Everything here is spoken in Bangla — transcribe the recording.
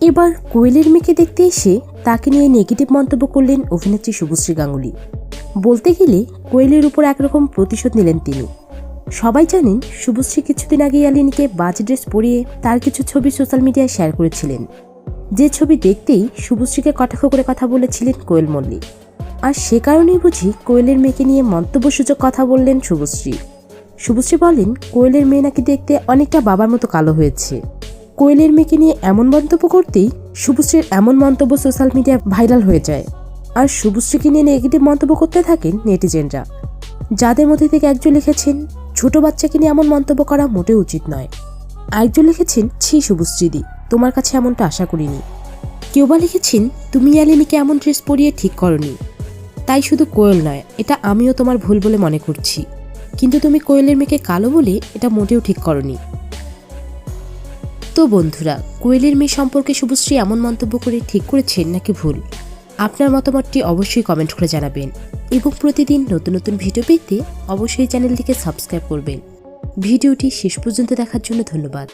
এবার কোয়েলের মেয়েকে দেখতে এসে তাকে নিয়ে নেগেটিভ মন্তব্য করলেন অভিনেত্রী শুভশ্রী গাঙ্গুলি। বলতে গেলে কোয়েলের উপর একরকম প্রতিশোধ নিলেন তিনি। সবাই জানেন শুভশ্রী কিছুদিন আগে ইয়ালিনীকে বাজে ড্রেস পরিয়ে তার কিছু ছবি সোশ্যাল মিডিয়ায় শেয়ার করেছিলেন। যে ছবি দেখতেই শুভশ্রীকে কটাক্ষ করে কথা বলেছিলেন কোয়েল মল্লিক। আর সে কারণেই বুঝি কোয়েলের মেয়েকে নিয়ে মন্তব্য মন্তব্যসূচক কথা বললেন শুভশ্রী। শুভশ্রী বলেন, কোয়েলের মেয়ে নাকি দেখতে অনেকটা বাবার মতো কালো হয়েছে। কোয়েলের মেয়েকে নিয়ে এমন মন্তব্য করতেই শুভশ্রীর এমন মন্তব্য সোশ্যাল মিডিয়ায় ভাইরাল হয়ে যায়। আর শুভশ্রীকে নিয়ে নেগেটিভ মন্তব্য করতে থাকেন নেটিজেনরা। যাদের মধ্যে থেকে একজন লিখেছেন, ছোট বাচ্চাকে নিয়ে এমন মন্তব্য করা মোটেও উচিত নয়। আরেকজন লিখেছেন, ছি শুভশ্রীদি, তোমার কাছে এমনটা আশা করিনি। কেউ বা লিখেছেন, তুমি ইয়ালিনীকে এমন ড্রেস পরিয়ে ঠিক করনি। তাই শুধু কোয়েল নয়, এটা আমিও তোমার ভুল বলে মনে করছি। কিন্তু তুমি কোয়েলের মেয়েকে কালো বলে এটা মোটেও ঠিক করনি। তো বন্ধুরা, কোয়েলের মেয়ে সম্পর্কে শুভশ্রী এমন মন্তব্য করে ঠিক করেছেন নাকি ভুল? আপনার মতামতটি অবশ্যই কমেন্ট করে জানাবেন এবং প্রতিদিন নতুন নতুন ভিডিও পেতে অবশ্যই চ্যানেলটিকে সাবস্ক্রাইব করবেন। ভিডিওটি শেষ পর্যন্ত দেখার জন্য ধন্যবাদ।